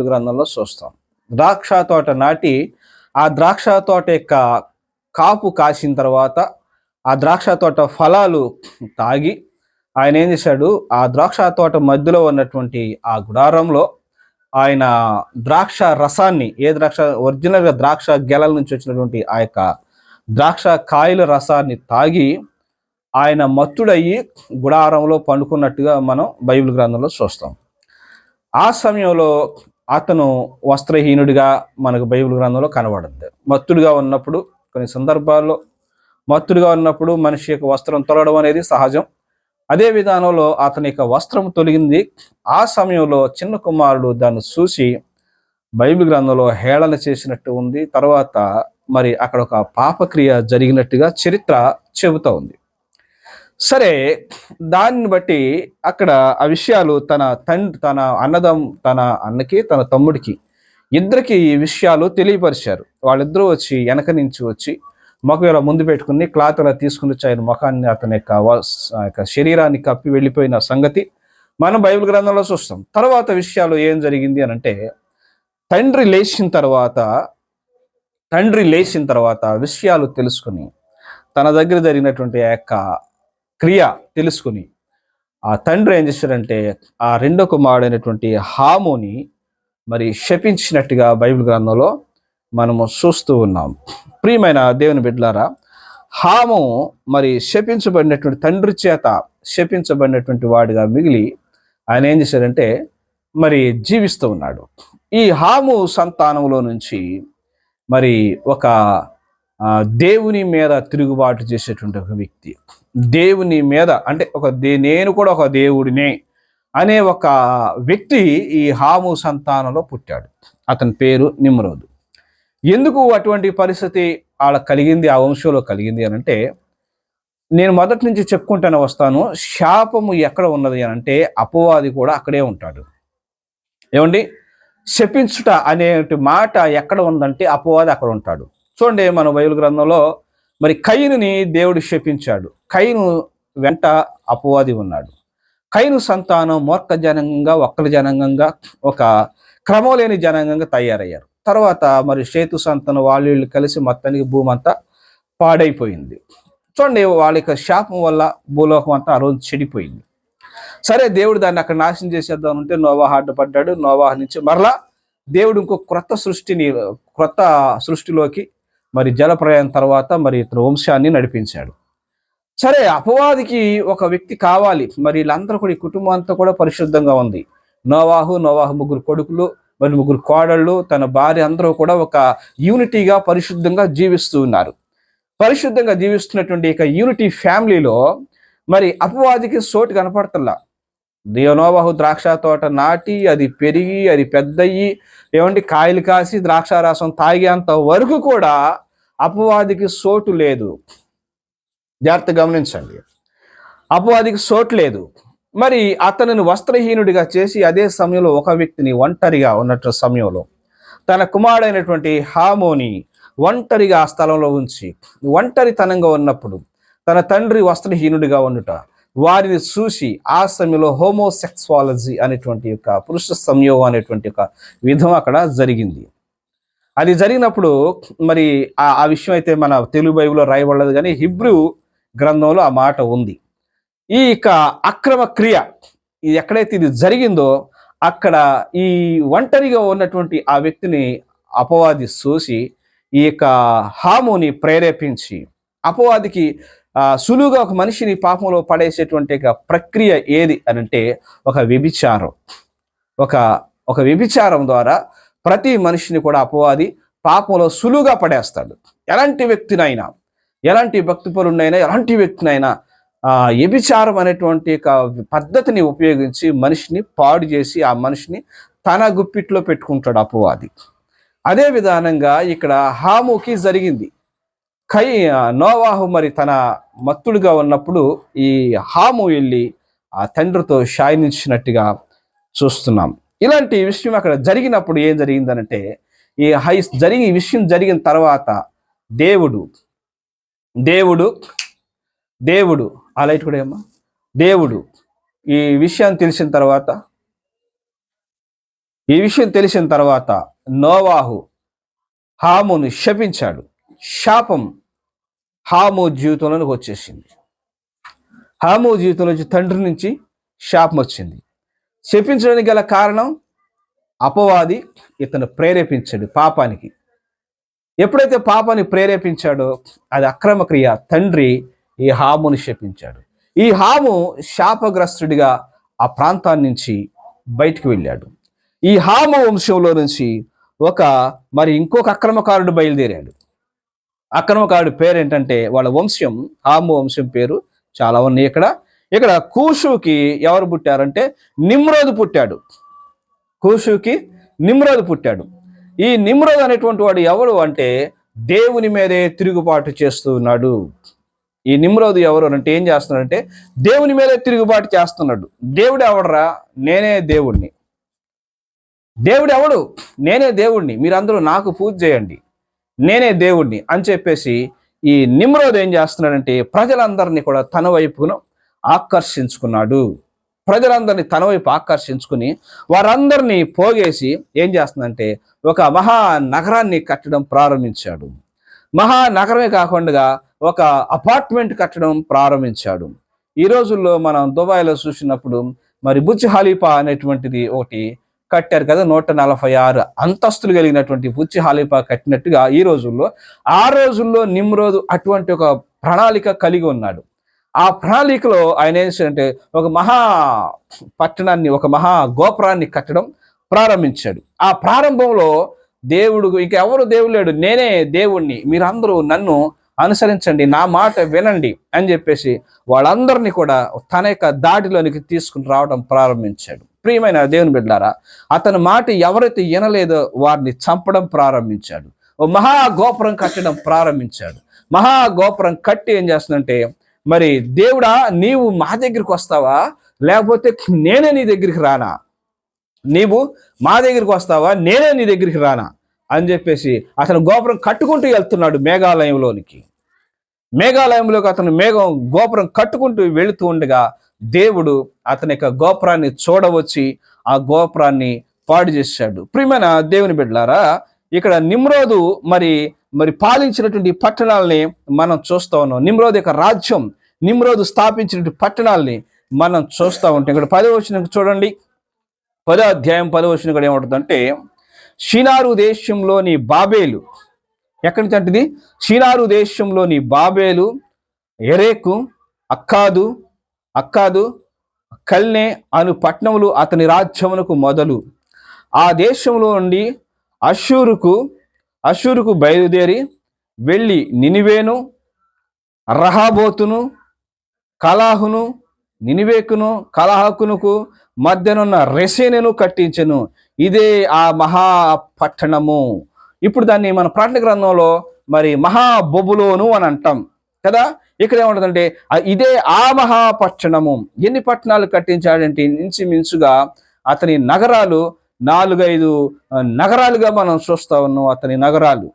గ్రంథంలో చూస్తాం. ద్రాక్ష తోట నాటి ఆ ద్రాక్ష తోట యొక్క కాపు కాసిన తర్వాత ఆ ద్రాక్ష తోట ఫలాలు తాగి ఆయన ఏం చేశాడు? ఆ ద్రాక్ష తోట మధ్యలో ఉన్నటువంటి ఆ గుడారంలో ఆయన ద్రాక్ష రసాన్ని ఏ ద్రాక్ష ఒరిజినల్గా ద్రాక్ష గెలల నుంచి వచ్చినటువంటి ఆ యొక్క ద్రాక్ష కాయల రసాన్ని తాగి ఆయన మత్తుడయ్యి గుడారంలో పండుకున్నట్టుగా మనం బైబిల్ గ్రంథంలో చూస్తాం. ఆ సమయంలో అతను వస్త్రహీనుడిగా మనకు బైబిల్ గ్రంథంలో కనబడుతుంది మత్తుడిగా ఉన్నప్పుడు కొన్ని సందర్భాల్లో మత్తుడిగా ఉన్నప్పుడు మనిషి యొక్క వస్త్రం తొలగడం అనేది సహజం. అదే విధానంలో అతని యొక్క వస్త్రం తొలగింది. ఆ సమయంలో చిన్న కుమారుడు దాన్ని చూసి బైబిల్ గ్రంథంలో హేళన చేసినట్టు ఉంది. తర్వాత మరి అక్కడ ఒక పాపక్రియ జరిగినట్టుగా చరిత్ర చెబుతా ఉంది. సరే దాన్ని బట్టి అక్కడ ఆ విషయాలు తన తండ్రి తన అన్నదం తన అన్నకి తన తమ్ముడికి ఇద్దరికి ఈ విషయాలు తెలియపరిచారు. వాళ్ళిద్దరూ వచ్చి వెనక నుంచి వచ్చి మొఖం ఇలా ముందు పెట్టుకుని క్లాత్ అలా తీసుకుని వచ్చి ఆయన ముఖాన్ని అతని యొక్క యొక్క శరీరాన్ని కప్పి వెళ్ళిపోయిన సంగతి మనం బైబిల్ గ్రంథంలో చూస్తాం. తర్వాత విషయాలు ఏం జరిగింది అని అంటే తండ్రి లేచిన తర్వాత తండ్రి లేచిన తర్వాత విషయాలు తెలుసుకుని తన దగ్గర జరిగినటువంటి ఆ యొక్క క్రియ తెలుసుకుని ఆ తండ్రి ఏం చేశారంటే ఆ రెండో కుమారుడైనటువంటి హాముని మరి శపించినట్టుగా బైబిల్ గ్రంథంలో మనము చూస్తూ ఉన్నాం. ప్రియమైన దేవుని బిడ్డలారా హాము మరి శపించబడినటువంటి తండ్రి చేత శపించబడినటువంటి వాడిగా మిగిలి ఆయన ఏం చేశారంటే మరి జీవిస్తూ ఉన్నాడు. ఈ హాము సంతానంలో నుంచి మరి ఒక దేవుని మీద తిరుగుబాటు చేసేటువంటి ఒక వ్యక్తి. దేవుని మీద అంటే ఒక దే నేను కూడా ఒక దేవుడినే అనే ఒక వ్యక్తి ఈ హాము సంతానంలో పుట్టాడు. అతని పేరు నిమ్రోదు. ఎందుకు అటువంటి పరిస్థితి వాళ్ళ కలిగింది ఆ వంశంలో కలిగింది అని అంటే నేను మొదటి నుంచి చెప్పుకుంటూనే వస్తాను శాపము ఎక్కడ ఉన్నది అని అంటే అపవాది కూడా అక్కడే ఉంటాడు. ఏమండి? శపించుట అనే మాట ఎక్కడ ఉందంటే అపవాది అక్కడ ఉంటాడు. చూడండి మన బైబిల్ గ్రంథంలో మరి కయ్యనుని దేవుడు శపించాడు. కయ్యను వెంట అపవాది ఉన్నాడు. కయ్యను సంతానం మూర్ఖ జనంగా ఒక్కల జనాంగంగా ఒక క్రమం లేని జనంగంగా తయారయ్యారు. తర్వాత మరి సేతు సంతానం వాళ్ళు వీళ్ళు కలిసి మొత్తానికి భూమి అంతా పాడైపోయింది. చూడండి వాళ్ళ యొక్క శాపం వల్ల భూలోకం అంతా ఆ రోజు చెడిపోయింది. సరే దేవుడు దాన్ని అక్కడ నాశనం చేసేద్దాం అంటే నోవాహ అడ్డుపడ్డాడు నోవాహ నుంచి మరలా దేవుడు ఇంకో క్రొత్త సృష్టిని క్రొత్త సృష్టిలోకి మరి జలప్రయాణం తర్వాత మరి ఇతను వంశాన్ని నడిపించాడు. సరే అపవాదికి ఒక వ్యక్తి కావాలి. మరి వీళ్ళందరూ కూడా ఈ కుటుంబం అంతా కూడా పరిశుద్ధంగా ఉంది. నోవాహు నోవాహు ముగ్గురు కొడుకులు మరి ముగ్గురు కోడళ్ళు తన భార్య అందరూ కూడా ఒక యూనిటీగా పరిశుద్ధంగా జీవిస్తూ ఉన్నారు. పరిశుద్ధంగా జీవిస్తున్నటువంటి ఇక యూనిటీ ఫ్యామిలీలో మరి అపవాదికి సోటు కనపడతల్లా దేవనోబాహు ద్రాక్ష తోట నాటి అది పెరిగి అది పెద్దయ్యి ఏమంటే కాయలు కాసి ద్రాక్ష రసం తాగేంత వరకు కూడా అపవాదికి సోటు లేదు. జాగ్రత్త గమనించండి. అపవాదికి సోటు లేదు. మరి అతనిని వస్త్రహీనుడిగా చేసి అదే సమయంలో ఒక వ్యక్తిని ఒంటరిగా ఉన్నట్టు సమయంలో తన కుమారుడైనటువంటి హామోని ఒంటరిగా ఆ స్థలంలో ఉంచి ఒంటరితనంగా ఉన్నప్పుడు తన తండ్రి వస్త్రహీనుడిగా ఉండుట వారిని చూసి ఆ సమయంలో హోమోసెక్సువాలజీ అనేటువంటి యొక్క పురుష సంయోగం అనేటువంటి ఒక విధం అక్కడ జరిగింది. అది జరిగినప్పుడు మరి ఆ ఆ విషయం అయితే మన తెలుగు బైబిల్లో రాయబడలేదు కానీ హిబ్రూ గ్రంథంలో ఆ మాట ఉంది. ఈ యొక్క అక్రమ క్రియ ఇది ఎక్కడైతే ఇది జరిగిందో అక్కడ ఈ ఒంటరిగా ఉన్నటువంటి ఆ వ్యక్తిని అపవాది చూసి ఈ యొక్క హాముని ప్రేరేపించి అపవాదికి సులువుగా ఒక మనిషిని పాపంలో పడేసేటువంటి ప్రక్రియ ఏది అని అంటే ఒక వ్యభిచారం. ఒక ఒక వ్యభిచారం ద్వారా ప్రతి మనిషిని కూడా అపవాది పాపంలో సులువుగా పడేస్తాడు. ఎలాంటి వ్యక్తినైనా ఎలాంటి భక్తిపరుడినైనా ఎలాంటి వ్యక్తినైనా ఆ వ్యభిచారం అనేటువంటి ఒక పద్ధతిని ఉపయోగించి మనిషిని పాడు చేసి ఆ మనిషిని తన గుప్పిట్లో పెట్టుకుంటాడు అపవాది. అదే విధానంగా ఇక్కడ హాముకి జరిగింది. కై నోవాహు మరి తన మత్తుడుగా ఉన్నప్పుడు ఈ హాము వెళ్ళి ఆ తండ్రితో శాయనించినట్టుగా చూస్తున్నాం. ఇలాంటి విషయం అక్కడ జరిగినప్పుడు ఏం జరిగిందనంటే ఈ హై జరిగి ఈ విషయం జరిగిన తర్వాత దేవుడు దేవుడు దేవుడు ఆ లైట్ కూడా ఏమ్మా? దేవుడు ఈ విషయం తెలిసిన తర్వాత ఈ విషయం తెలిసిన తర్వాత నోవాహు హామును శపించాడు. శాపం హాము జీవితంలోకి వచ్చేసింది. హాము జీవితంలో నుంచి తండ్రి నుంచి శాపం వచ్చింది. శపించడానికి గల కారణం అపవాది ఇతను ప్రేరేపించాడు పాపానికి. ఎప్పుడైతే పాపాన్ని ప్రేరేపించాడో అది అక్రమ క్రియ తండ్రి ఈ హాముని శపించాడు. ఈ హాము శాపగ్రస్తుడిగా ఆ ప్రాంతాన్ని నుంచి బయటికి వెళ్ళాడు. ఈ హాము వంశంలో నుంచి ఒక మరి ఇంకొక అక్రమకారుడు బయలుదేరాడు. అక్రమకారుడి పేరు ఏంటంటే వాళ్ళ వంశం హాము వంశం పేరు చాలా ఉన్నాయి ఇక్కడ. ఇక్కడ కూషుకి ఎవరు పుట్టారంటే నిమ్రోదు పుట్టాడు. కూషుకి నిమ్రోదు పుట్టాడు. ఈ నిమ్రోద్ అనేటువంటి వాడు ఎవడు అంటే దేవుని మీదే తిరుగుబాటు చేస్తున్నాడు ఈ నిమ్రోదు ఎవరు అంటే ఏం చేస్తున్నాడంటే దేవుని మీదే తిరుగుబాటు చేస్తున్నాడు. దేవుడు ఎవడరా? నేనే దేవుణ్ణి. దేవుడు ఎవడు? నేనే దేవుణ్ణి. మీరందరూ నాకు పూజ చేయండి. నేనే దేవుణ్ణి అని చెప్పేసి ఈ నిమ్రోద్ ఏం చేస్తున్నాడంటే ప్రజలందరినీ కూడా తన వైపును ఆకర్షించుకున్నాడు. ప్రజలందరినీ తన వైపు ఆకర్షించుకుని వారందరినీ పోగేసి ఏం చేస్తుందంటే ఒక మహా నగరాన్ని కట్టడం ప్రారంభించాడు. మహా నగరమే కాకుండా ఒక అపార్ట్మెంట్ కట్టడం ప్రారంభించాడు. ఈ రోజుల్లో మనం దుబాయ్లో చూసినప్పుడు మరి బుజ్ హాలీఫా అనేటువంటిది ఒకటి కట్టారు కదా నూట నలభై ఆరు అంతస్తులు కలిగినటువంటి బుచ్చి హాలీఫా కట్టినట్టుగా ఈ రోజుల్లో ఆ రోజుల్లో నిమ్రోజు అటువంటి ఒక ప్రణాళిక కలిగి ఉన్నాడు. ఆ ప్రణాళికలో ఆయన ఏం చేశాడంటే ఒక మహా పట్టణాన్ని ఒక మహా గోపురాన్ని కట్టడం ప్రారంభించాడు. ఆ ప్రారంభంలో దేవుడు ఇంకెవరు దేవుడు లేడు నేనే దేవుణ్ణి మీరందరూ నన్ను అనుసరించండి నా మాట వినండి అని చెప్పేసి వాళ్ళందరినీ కూడా తన యొక్క దాడిలోనికి తీసుకుని రావడం ప్రారంభించాడు. ప్రియమైన దేవుని బిడ్డారా అతని మాట ఎవరైతే వినలేదో వారిని చంపడం ప్రారంభించాడు. ఓ మహా గోపురం కట్టడం ప్రారంభించాడు. మహా గోపురం కట్టి ఏం చేస్తుందంటే మరి దేవుడా నీవు మా దగ్గరికి వస్తావా? లేకపోతే నేనే నీ దగ్గరికి రానా? నీవు మా దగ్గరికి వస్తావా? నేనే నీ దగ్గరికి రానా? అని చెప్పేసి అతను గోపురం కట్టుకుంటూ వెళ్తున్నాడు మేఘాలయంలోనికి. మేఘాలయంలోకి అతను మేఘం గోపురం కట్టుకుంటూ వెళుతూ ఉండగా దేవుడు అతని యొక్క గోపురాన్ని చూడవచ్చి ఆ గోపురాన్ని పాడు చేశాడు. ప్రియమైన దేవుని బిడ్డలారా ఇక్కడ నిమ్రోదు మరి మరి పాలించినటువంటి పట్టణాలని మనం చూస్తా ఉన్నాం. నిమ్రోద్ యొక్క రాజ్యం నిమ్రోదు స్థాపించిన పట్టణాలని మనం చూస్తూ ఉంటాం ఇక్కడ పదో వచ్చిన చూడండి. పదో అధ్యాయం పదో వచ్చిన కూడా ఏమంటుందంటే షినారు దేశంలోని బాబేలు ఎక్కడి నుంచి అంటది? షినారు దేశంలోని బాబేలు ఎరేకు అక్కాదు అక్కాదు కల్నే అను పట్టణములు అతని రాజ్యమునకు మొదలు. ఆ దేశంలో నుండి అషూరుకు అషూరుకు బయలుదేరి వెళ్ళి నినివేను రహాబోతును కలాహును నినివేకును కలహకునుకు మధ్యనున్న రెసేనను కట్టించెను. ఇదే ఆ మహా పట్టణము ఇప్పుడు దాన్ని మన ప్రాణ గ్రంథంలో మరి మహాబొబులోను అని అంటాం. కదా? ఇక్కడ ఏముంటుందంటే ఇదే ఆ మహాపట్టణము. ఎన్ని పట్టణాలు కట్టించాడంటే ఇంచుమించుగా అతని నగరాలు నాలుగైదు నగరాలుగా మనం చూస్తా ఉన్నాం అతని నగరాలు.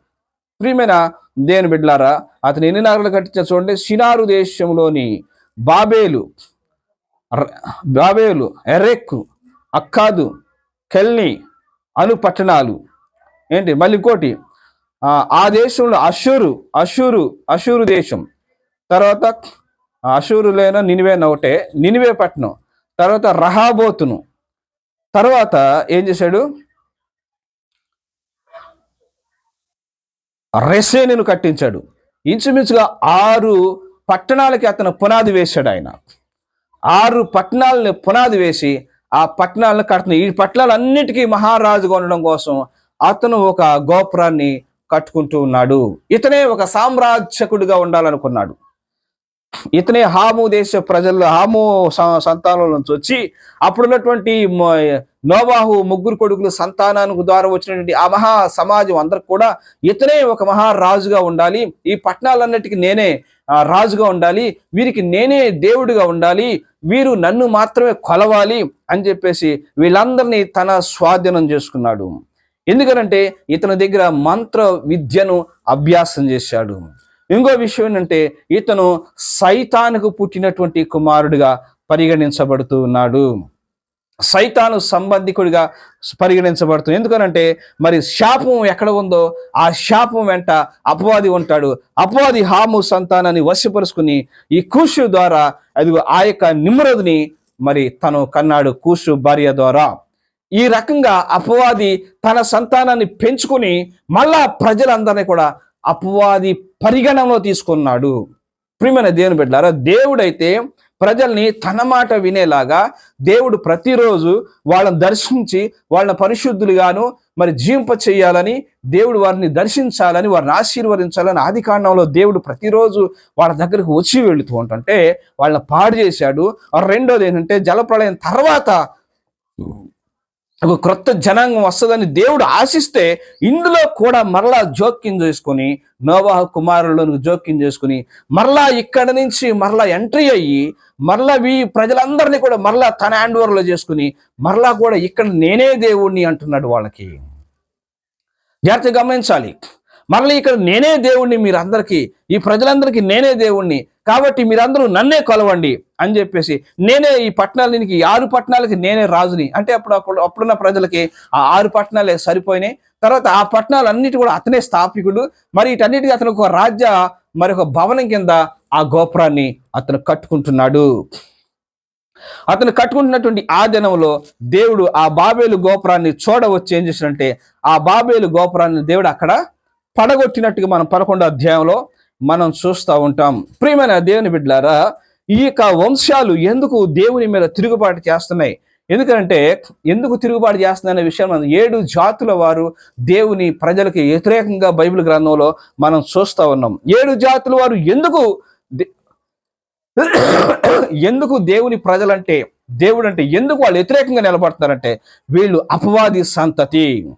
ప్రియమైన దేని బిడ్లారా అతను ఎన్ని నగరాలు కట్టించా చూడండి సినారు దేశంలోని బాబేలు బాబేలు ఎరెక్కు అక్కాదు కెల్ని అను పట్టణాలు ఏంటి? మళ్ళీ ఇంకోటి ఆ, దేశంలో అషూరు అషూరు అషూరు దేశం. తర్వాత అషూరులైన నినివేన ఒకటే నినివే పట్టణం తర్వాత రహాబోతును. తర్వాత ఏం చేశాడు? రెసేనిను కట్టించాడు. ఇంచుమించుగా ఆరు పట్టణాలకి అతను పునాది వేశాడు ఆయన. ఆరు పట్టణాలను పునాది వేసి ఆ పట్టణాలను కడుతున్న ఈ పట్టణాలన్నిటికీ మహారాజుగా ఉండడం కోసం అతను ఒక గోపురాన్ని కట్టుకుంటూ ఉన్నాడు. ఇతనే ఒక సామ్రాజ్యకుడిగా ఉండాలనుకున్నాడు. ఇతనే హాము దేశ ప్రజల్లో హాము సంతానం నుంచి వచ్చి అప్పుడున్నటువంటి నోవాహు ముగ్గురు కొడుకులు సంతానానికి ద్వారా వచ్చినటువంటి ఆ మహా సమాజం అందరికి కూడా ఇతనే ఒక మహారాజుగా ఉండాలి. ఈ పట్టణాలన్నిటికీ నేనే రాజుగా ఉండాలి. వీరికి నేనే దేవుడిగా ఉండాలి. వీరు నన్ను మాత్రమే కొలవాలి అని చెప్పేసి వీళ్ళందరినీ తన స్వాధీనం చేసుకున్నాడు. ఎందుకనంటే ఇతని దగ్గర మంత్ర విద్యను అభ్యాసం చేశాడు. ఇంకో విషయం ఏంటంటే ఇతను సైతానికి పుట్టినటువంటి కుమారుడిగా పరిగణించబడుతూ ఉన్నాడు. సైతాను సంబంధికుడిగా పరిగణించబడుతుంది ఎందుకనంటే మరి శాపం ఎక్కడ ఉందో ఆ శాపం వెంట అపవాది ఉంటాడు. అపవాది హాము సంతానాన్ని వశపరుచుకుని ఈ కూషు ద్వారా అది ఆ యొక్క నిమ్రదుని మరి తను కన్నాడు కూషు భార్య ద్వారా. ఈ రకంగా అపవాది తన సంతానాన్ని పెంచుకుని మళ్ళా ప్రజలందరినీ కూడా అపవాది పరిగణనలో తీసుకున్నాడు. ప్రియమైన దేవుని బిడ్డారా దేవుడైతే ప్రజల్ని తన మాట వినేలాగా దేవుడు ప్రతిరోజు వాళ్ళని దర్శించి వాళ్ళని పరిశుద్ధులుగాను మరి జీవింప చేయాలని దేవుడు వారిని దర్శించాలని వారిని ఆశీర్వదించాలని ఆది కాండంలో దేవుడు ప్రతిరోజు వాళ్ళ దగ్గరకు వచ్చి వెళుతూ ఉంటుంటే వాళ్ళని పాడు చేశాడు. రెండోది ఏంటంటే జలప్రళయం తర్వాత ఒక క్రొత్త జనాంగం వస్తుందని దేవుడు ఆశిస్తే ఇందులో కూడా మరలా జోక్యం చేసుకొని నోవాహ కుమారులను జోక్యం చేసుకుని మరలా ఇక్కడ నుంచి మరలా ఎంట్రీ అయ్యి మరలా వీ ప్రజలందరినీ కూడా మరలా తన హ్యాండ్ ఓవర్లో చేసుకుని మరలా కూడా ఇక్కడ నేనే దేవుణ్ణి అంటున్నాడు వాళ్ళకి. జాగ్రత్తగా గమనించాలి. మరలి ఇక్కడ నేనే దేవుణ్ణి మీరందరికీ ఈ ప్రజలందరికీ నేనే దేవుణ్ణి కాబట్టి మీరందరూ నన్నే కొలవండి అని చెప్పేసి నేనే ఈ పట్టణాలకి ఆరు పట్టణాలకి నేనే రాజుని. అంటే అప్పుడు అప్పుడు అప్పుడున్న ప్రజలకి ఆ ఆరు పట్టణాలే సరిపోయినాయి. తర్వాత ఆ పట్టణాలన్నిటి కూడా అతనే స్థాపికుడు. మరి వీటన్నిటికీ అతను ఒక రాజ్య మరి ఒక భవనం కింద ఆ గోపురాన్ని అతను కట్టుకుంటున్నాడు. అతను కట్టుకుంటున్నటువంటి ఆ దినంలో దేవుడు ఆ బాబేలు గోపురాన్ని చూడవచ్చు ఏం చేసినంటే ఆ బాబేలు గోపురాన్ని దేవుడు అక్కడ పడగొట్టినట్టుగా మనం పదకొండో అధ్యాయంలో మనం చూస్తూ ఉంటాం. ప్రియమైన దేవుని బిడ్డలారా ఈ యొక్క వంశాలు ఎందుకు దేవుని మీద తిరుగుబాటు చేస్తున్నాయి? ఎందుకంటే ఎందుకు తిరుగుబాటు చేస్తున్నాయనే విషయం మనం ఏడు జాతుల వారు దేవుని ప్రజలకి వ్యతిరేకంగా బైబిల్ గ్రంథంలో మనం చూస్తూ ఉన్నాం. ఏడు జాతుల వారు ఎందుకు దే- ఎందుకు దేవుని ప్రజలంటే దేవుడు అంటే ఎందుకు వాళ్ళు వ్యతిరేకంగా నిలబడుతున్నారంటే వీళ్ళు అపవాది సంతతి.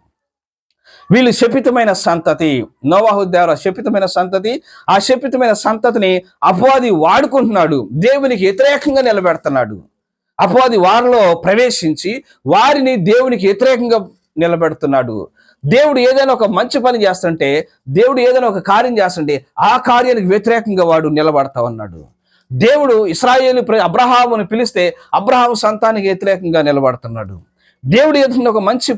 వీళ్ళు శపితమైన సంతతి. నోవాహు ద్వారా శపితమైన సంతతి. ఆ శపితమైన సంతతిని అపవాది వాడుకుంటున్నాడు. దేవునికి వ్యతిరేకంగా నిలబెడుతున్నాడు. అపవాది వారిలో ప్రవేశించి వారిని దేవునికి వ్యతిరేకంగా నిలబెడుతున్నాడు. దేవుడు ఏదైనా ఒక మంచి పని చేస్తుంటే దేవుడు ఏదైనా ఒక కార్యం చేస్తుంటే ఆ కార్యానికి వ్యతిరేకంగా వాడు నిలబడతా ఉన్నాడు. దేవుడు ఇస్రాయేల్ అబ్రహామును పిలిస్తే అబ్రహాము సంతానికి వ్యతిరేకంగా నిలబడుతున్నాడు. దేవుడు ఏదైనా ఒక మంచి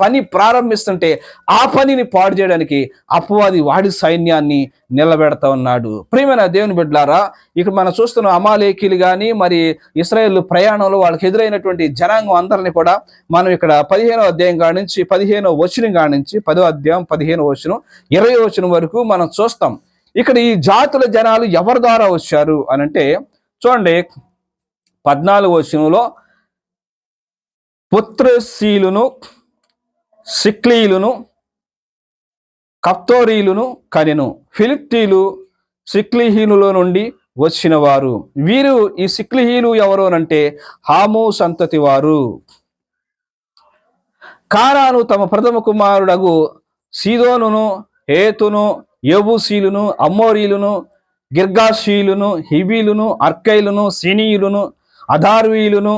పని ప్రారంభిస్తుంటే ఆ పనిని పాడు చేయడానికి అపవాది వాడి సైన్యాన్ని నిలబెడతా ఉన్నాడు. ప్రియమైన దేవుని బిడ్డలారా ఇక్కడ మనం చూస్తున్న అమాలేకీలు కానీ మరి ఇస్రాయేల్ ప్రయాణంలో వాళ్ళకి ఎదురైనటువంటి జనాంగం అందరిని కూడా మనం ఇక్కడ పదిహేనో అధ్యాయం కాడి నుంచి పదిహేనో వచనం కాడి నుంచి పదో అధ్యాయం పదిహేనో వచనం ఇరవై వచనం వరకు మనం చూస్తాం. ఇక్కడ ఈ జాతుల జనాలు ఎవరి ద్వారా వచ్చారు అని అంటే చూడండి పద్నాలుగు వచనంలో పుత్రశీలును సిక్లీలును కప్తోరీలును కనెను. ఫిలిప్తీలు సిక్లిహీనుల నుండి వచ్చినవారు. వీరు ఈ సిక్లిహీలు ఎవరు అంటే హాము సంతతి వారు కారాను తమ ప్రథమ కుమారుడగు సీదోనును హేతును యబుసీలును అమ్మోరీలును గిర్గాశీలును హిబీలును అర్కైలును సినీయులును అధార్వీలును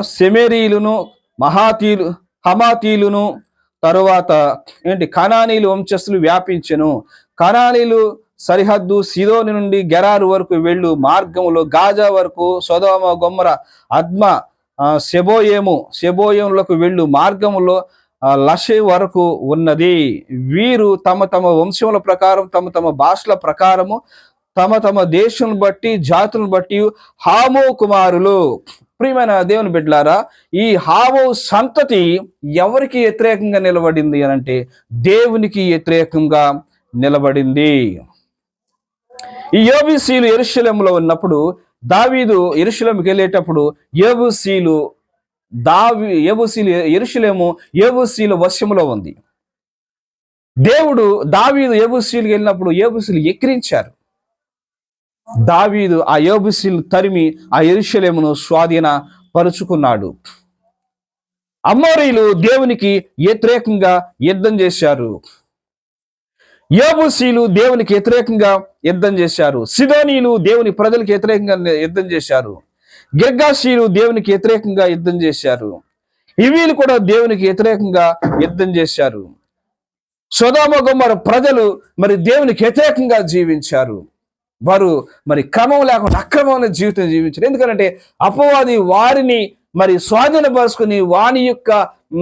సెమెరీలును మహాతీలు హమాతీలును తరువాత ఏంటి కనానీలు వంశస్థులు వ్యాపించెను. కనానీలు సరిహద్దు సిదోని నుండి గెరారు వరకు వెళ్ళు మార్గములో గాజా వరకు సొదోమ గొమ్మర అద్మ సెబోయేము సెబోయేములకు వెళ్ళు మార్గములో లషే వరకు ఉన్నది. వీరు తమ తమ వంశముల ప్రకారం తమ తమ భాషల ప్రకారము తమ తమ దేశం బట్టి జాతులను బట్టి హామో కుమారులు. ప్రియమైన దేవుని బిడ్డలారా ఈ హావో సంతతి ఎవరికి వ్యతిరేకంగా నిలబడింది అని అంటే దేవునికి వ్యతిరేకంగా నిలబడింది. ఈ యోబిసీలు ఎరుశలంలో ఉన్నప్పుడు దావీదు ఎరుశలంకి వెళ్ళేటప్పుడు యోబుసీలు దావి ఏబుసీలు ఎరుశలేము ఏబుసీల వశములో ఉంది. దేవుడు దావీదు ఏబుసీలకు వెళ్ళినప్పుడు ఏబుసీలు ఎక్కిరించారు. దావీదు ఆ యోబుసీలు తరిమి ఆ ఎరుషలేమును స్వాధీన పరుచుకున్నాడు. అమ్మోరీలు దేవునికి వ్యతిరేకంగా యుద్ధం చేశారు. యోబుసీలు దేవునికి వ్యతిరేకంగా యుద్ధం చేశారు. సిదోనీలు దేవుని ప్రజలకు వ్యతిరేకంగా యుద్ధం చేశారు. గిర్గాశీలు దేవునికి వ్యతిరేకంగా యుద్ధం చేశారు. ఇవీలు కూడా దేవునికి వ్యతిరేకంగా యుద్ధం చేశారు. సొదోమ ప్రజలు మరి దేవునికి వ్యతిరేకంగా జీవించారు. వారు మరి క్రమం లేకుండా అక్రమమైన జీవితం జీవించారు. ఎందుకంటే అపవాది వారిని మరి స్వాధీనపరుచుకుని వాని యొక్క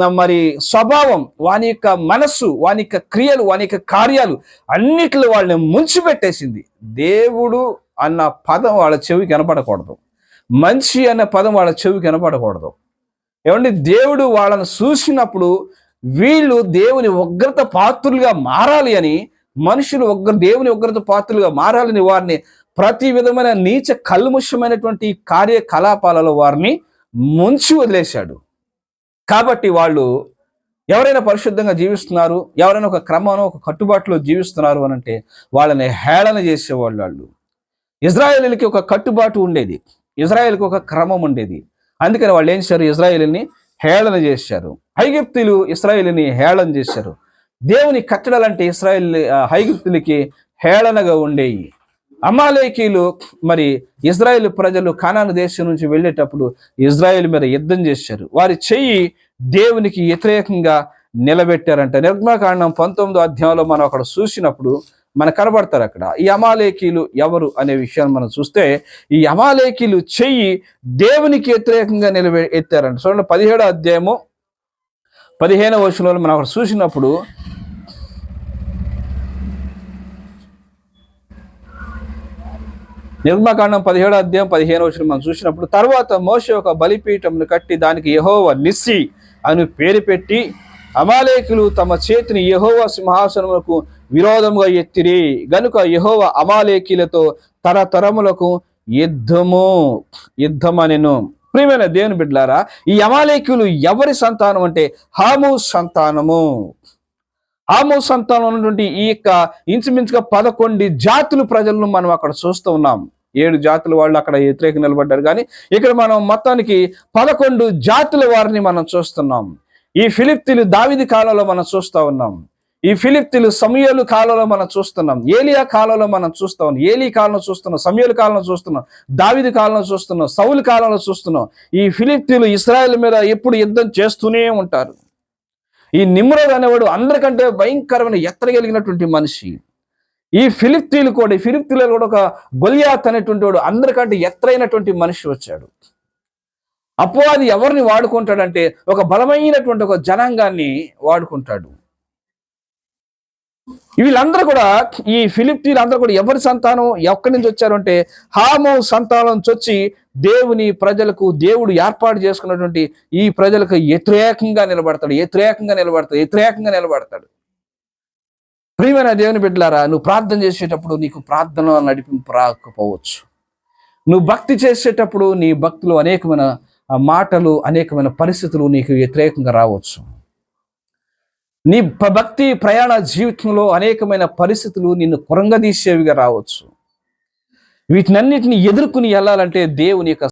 మరి స్వభావం వాని యొక్క మనస్సు వాని యొక్క క్రియలు వాని యొక్క కార్యాలు అన్నిటిలో వాళ్ళని ముంచిపెట్టేసింది. దేవుడు అన్న పదం వాళ్ళ చెవి కనపడకూడదు మంచి అనే పదం వాళ్ళ చెవి కనపడకూడదు ఏమండి? దేవుడు వాళ్ళని చూసినప్పుడు వీళ్ళు దేవుని ఉగ్రత పాత్రులుగా మారాలి అని మనుషులు ఉగ్ర దేవుని ఉగ్రత పాత్రలుగా మారాలని వారిని ప్రతి విధమైన నీచ కల్ముషమైనటువంటి కార్యకలాపాలలో వారిని ముంచి వదిలేశాడు. కాబట్టి వాళ్ళు ఎవరైనా పరిశుద్ధంగా జీవిస్తున్నారు ఎవరైనా ఒక క్రమంలో ఒక కట్టుబాటులో జీవిస్తున్నారు అని అంటే వాళ్ళని హేళన చేసేవాళ్ళు వాళ్ళు. ఇజ్రాయేలీలకి ఒక కట్టుబాటు ఉండేది ఇజ్రాయేల్కి ఒక క్రమం ఉండేది. అందుకని వాళ్ళు ఏం చేశారు? ఇజ్రాయేలీని హేళన చేశారు. ఐగిప్తులు ఇస్రాయేలీని హేళన చేశారు. దేవుని కట్టడాలంటే ఇస్రాయల్ హైగుప్తులకి హేళనగా ఉండేవి అమాలేకీలు మరి ఇజ్రాయేల్ ప్రజలు కానాను దేశం నుంచి వెళ్ళేటప్పుడు ఇజ్రాయెల్ మీద యుద్ధం చేశారు. వారి చెయ్యి దేవునికి వ్యతిరేకంగా నిలబెట్టారంట. నిర్మాకాండం పంతొమ్మిదో అధ్యాయంలో మనం అక్కడ చూసినప్పుడు మన కనబడతారు అక్కడ. ఈ అమాలేకీలు ఎవరు అనే విషయాన్ని మనం చూస్తే ఈ అమాలేకీలు చెయ్యి దేవునికి వ్యతిరేకంగా నిలబె ఎత్తారంట. చూడండి పదిహేడో అధ్యాయము పదిహేనవ వచనంలో మనం అక్కడ చూసినప్పుడు నిర్మకాండం పదిహేడో అధ్యాయం పదిహేను వచ్చిన మనం చూసినప్పుడు తర్వాత మోస ఒక బలిపీఠంను కట్టి దానికి యహోవ నిస్సి అని పేరు పెట్టి అమాలేకులు తమ చేతిని యహోవ సింహాసనములకు విరోధముగా ఎత్తిరి. గనుక యహోవ అమాలేకీలతో తరతరములకు యుద్ధము యుద్ధమనెను. ప్రియమైన దేవుని బిడ్డలారా ఈ అమాలేకులు ఎవరి సంతానం అంటే హాము సంతానము. హాము సంతానం ఉన్నటువంటి ఈ యొక్క ఇంచుమించుగా పదకొండు జాతులు ప్రజలను మనం అక్కడ చూస్తూ ఉన్నాం. ఏడు జాతుల వాళ్ళు అక్కడ వ్యతిరేక నిలబడ్డారు. కానీ ఇక్కడ మనం మొత్తానికి పదకొండు జాతుల వారిని మనం చూస్తున్నాం. ఈ ఫిలిప్తీలు దావిది కాలంలో మనం చూస్తూ ఉన్నాం. ఈ ఫిలిప్తీలు సమయలు కాలంలో మనం చూస్తున్నాం. ఏలియా కాలంలో మనం చూస్తాం ఉన్నాం ఏలి కాలంలో చూస్తున్నాం. సమయలు కాలంలో చూస్తున్నాం. దావిది కాలంలో చూస్తున్నాం. సౌలు కాలంలో చూస్తున్నాం. ఈ ఫిలిప్తీలు ఇస్రాయల్ మీద ఎప్పుడు యుద్ధం చేస్తూనే ఉంటారు. ఈ నిమ్రోద్ అనేవాడు అందరికంటే భయంకరమైన ఎత్తగలిగినటువంటి మనిషి. ఈ ఫిలిప్తీలు కూడా ఈ ఫిలిప్తీలో కూడా ఒక గొలియాత్ అనేటువంటి వాడు అందరికంటే ఎత్తైనటువంటి మనిషి వచ్చాడు. అపవాది ఎవరిని వాడుకుంటాడంటే ఒక బలమైనటువంటి ఒక జనాంగాన్ని వాడుకుంటాడు. వీళ్ళందరూ కూడా ఈ ఫిలిప్తీలు అందరూ కూడా ఎవరి సంతానం ఎక్కడి నుంచి వచ్చారు అంటే హాము సంతానం చొచ్చి వచ్చి దేవుని ప్రజలకు దేవుడు ఏర్పాటు చేసుకున్నటువంటి ఈ ప్రజలకు వ్యతిరేకంగా నిలబడతాడు వ్యతిరేకంగా నిలబడతాడు వ్యతిరేకంగా నిలబడతాడు. ప్రియమైన దేవుని బిడ్డలారా నువ్వు ప్రార్థన చేసేటప్పుడు నీకు ప్రార్థన నడిపింపు రాకపోవచ్చు. నువ్వు భక్తి చేసేటప్పుడు నీ భక్తులు అనేకమైన మాటలు అనేకమైన పరిస్థితులు నీకు వ్యతిరేకంగా రావచ్చు. నీ భక్తి ప్రయాణ జీవితంలో అనేకమైన పరిస్థితులు నిన్ను కొరంగదీసేవిగా రావచ్చు. వీటినన్నిటిని ఎదుర్కొని వెళ్ళాలంటే దేవుని యొక్క